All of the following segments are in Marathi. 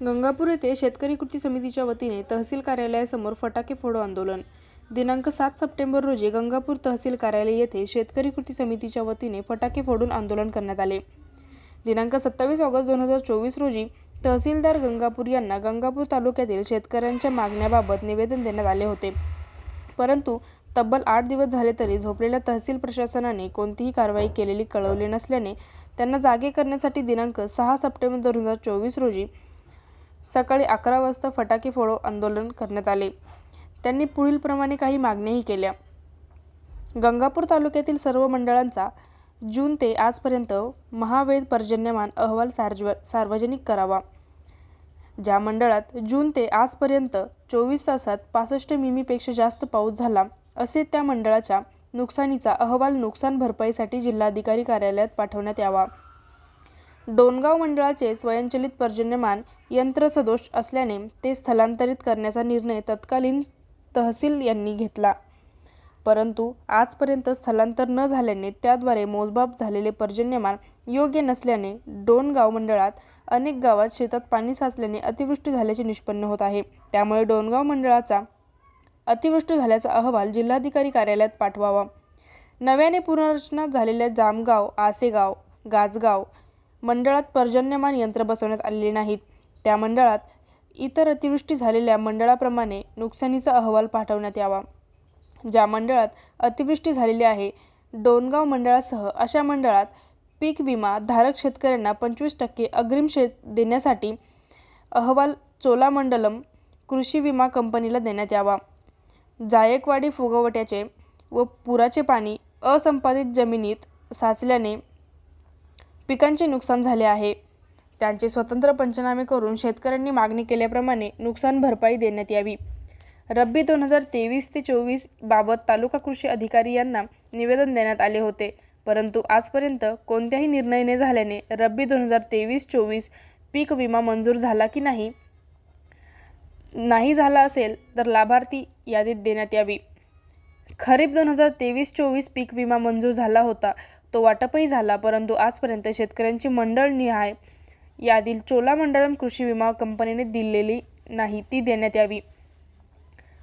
गंगापूर येथे शेतकरी कृती समितीच्या वतीने तहसील कार्यालयासमोर फटाके फोडो आंदोलन. दिनांक सात सप्टेंबर रोजी गंगापूर तहसील कार्यालय येथे शेतकरी कृती समितीच्या वतीने फटाके फोडून आंदोलन करण्यात आले. दिनांक सत्तावीस ऑगस्ट दोन हजार चोवीस रोजी तहसीलदार गंगापूर यांना गंगापूर तालुक्यातील शेतकऱ्यांच्या मागण्याबाबत निवेदन देण्यात आले होते. परंतु तब्बल आठ दिवस झाले तरी झोपलेल्या तहसील प्रशासनाने कोणतीही कारवाई केलेली कळवली नसल्याने त्यांना जागे करण्यासाठी दिनांक सहा सप्टेंबर दोन हजार चोवीस रोजी सकाळी अकरा वाजता फटाके फोडो आंदोलन करण्यात आले. त्यांनी पुढीलप्रमाणे काही मागण्याही केल्या. गंगापूर तालुक्यातील सर्व मंडळांचा जून ते आजपर्यंत महावेद पर्जन्यमान अहवाल सार्व सार्वजनिक करावा. ज्या मंडळात जून ते आजपर्यंत चोवीस तासात पासष्ट मिमीपेक्षा जास्त पाऊस झाला असे त्या मंडळाच्या नुकसानीचा अहवाल नुकसान भरपाईसाठी जिल्हाधिकारी कार्यालयात पाठवण्यात यावा. डोनगाव मंडळाचे स्वयंचलित पर्जन्यमान यंत्र सदोष असल्याने ते स्थलांतरित करण्याचा निर्णय तत्कालीन तहसील यांनी घेतला. परंतु आजपर्यंत स्थलांतर न झाल्याने त्याद्वारे मोजमाप झालेले पर्जन्यमान योग्य नसल्याने डोनगाव मंडळात अनेक गावात शेतात पाणी साचल्याने अतिवृष्टी झाल्याचे निष्पन्न होत आहे. त्यामुळे डोनगाव मंडळाचा अतिवृष्टी झाल्याचा अहवाल जिल्हाधिकारी कार्यालयात पाठवावा. नव्याने पुनर्रचना झालेल्या जामगाव आसेगाव गाजगाव मंडळात पर्जन्यमान यंत्र बसवण्यात आलेले नाहीत. त्या मंडळात इतर अतिवृष्टी झालेल्या मंडळाप्रमाणे नुकसानीचा अहवाल पाठवण्यात यावा. ज्या मंडळात अतिवृष्टी झालेली आहे डोनगाव मंडळासह अशा मंडळात पीक विमा धारक शेतकऱ्यांना पंचवीस टक्के अग्रिम शेत देण्यासाठी अहवाल चोलामंडलम कृषी विमा कंपनीला देण्यात यावा. जायकवाडी फुगवट्याचे व पुराचे पाणी असंपादित जमिनीत साचल्याने पिकांचे नुकसान झाले आहे. त्यांचे स्वतंत्र पंचनामे करून शेतकऱ्यांनी मागणी केल्याप्रमाणे नुकसान भरपाई देण्यात यावी. रब्बी दोन हजार तेवीस ते चोवीस बाबत तालुका कृषी अधिकारी यांना निवेदन देण्यात आले होते. परंतु आजपर्यंत कोणत्याही निर्णय न झाल्याने रब्बी दोन हजार तेवीस चोवीस पीक विमा मंजूर झाला की नाही नाही झाला असेल तर लाभार्थी यादीत देण्यात यावी. खरीप दोन हजार तेवीस चोवीस पीक विमा मंजूर झाला होता. तो वाटपही झाला परंतु आजपर्यंत शेतकऱ्यांची मंडळ निहाय. यादील चोलामंडळम कृषी विमा कंपनीने दिलेली नाही ती देण्यात यावी.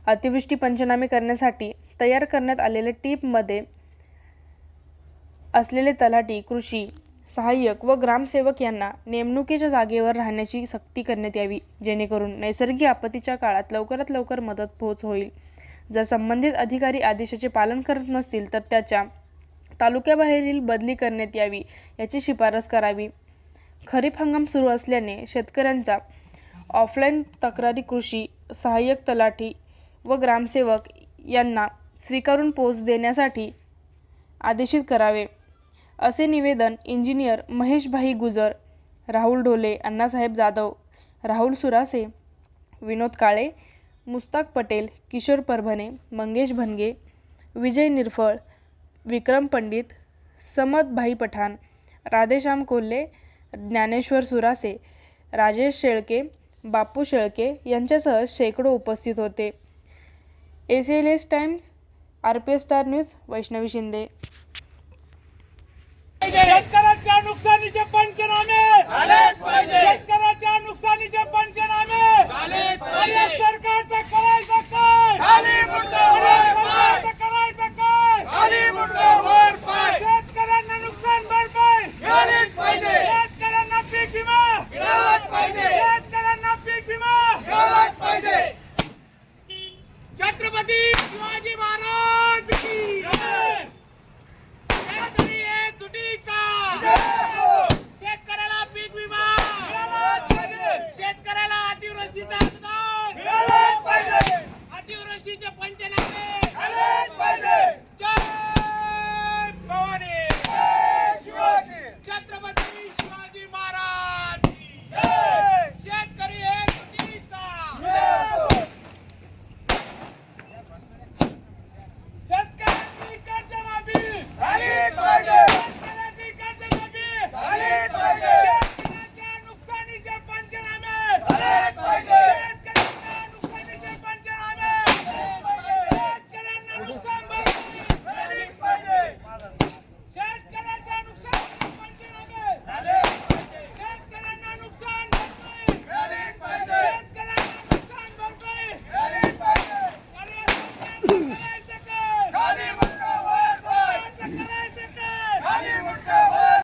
अतिवृष्टी पंचनामे करण्यासाठी तयार करण्यात आलेल्या टीपमध्ये असलेले तलाठी कृषी सहाय्यक व ग्रामसेवक यांना नेमणुकीच्या जागेवर राहण्याची सक्ती करण्यात यावी जेणेकरून नैसर्गिक आपत्तीच्या काळात लवकरात लवकर मदत पोहोच होईल. जर संबंधित अधिकारी आदेशाचे पालन करत नसतील तर त्याच्या तालुक्याबाहेरील बदली करण्यात यावी याची शिफारस करावी. खरीप हंगाम सुरू असल्याने शेतकऱ्यांच्या ऑफलाईन तक्रारी कृषी सहाय्यक तलाठी व ग्रामसेवक यांना स्वीकारून पोच देण्यासाठी आदेशित करावे. असे निवेदन इंजिनियर महेशभाई गुजर राहुल ढोले अण्णासाहेब जाधव राहुल सुरासे विनोद काळे मुस्ताक पटेल किशोर परभणे मंगेश भनगे विजय निरफळ विक्रम पंडित समतभाई पठाण राधेश्याम कोल्हे ज्ञानेश्वर सुरासे राजेश शेळके बापू शेळके यांच्यासह शेकडो उपस्थित होते. A C L S times R P S star news Vaishnavi Shinde. शेतकऱ्यांच्या नुकसानीचे पंचनामे!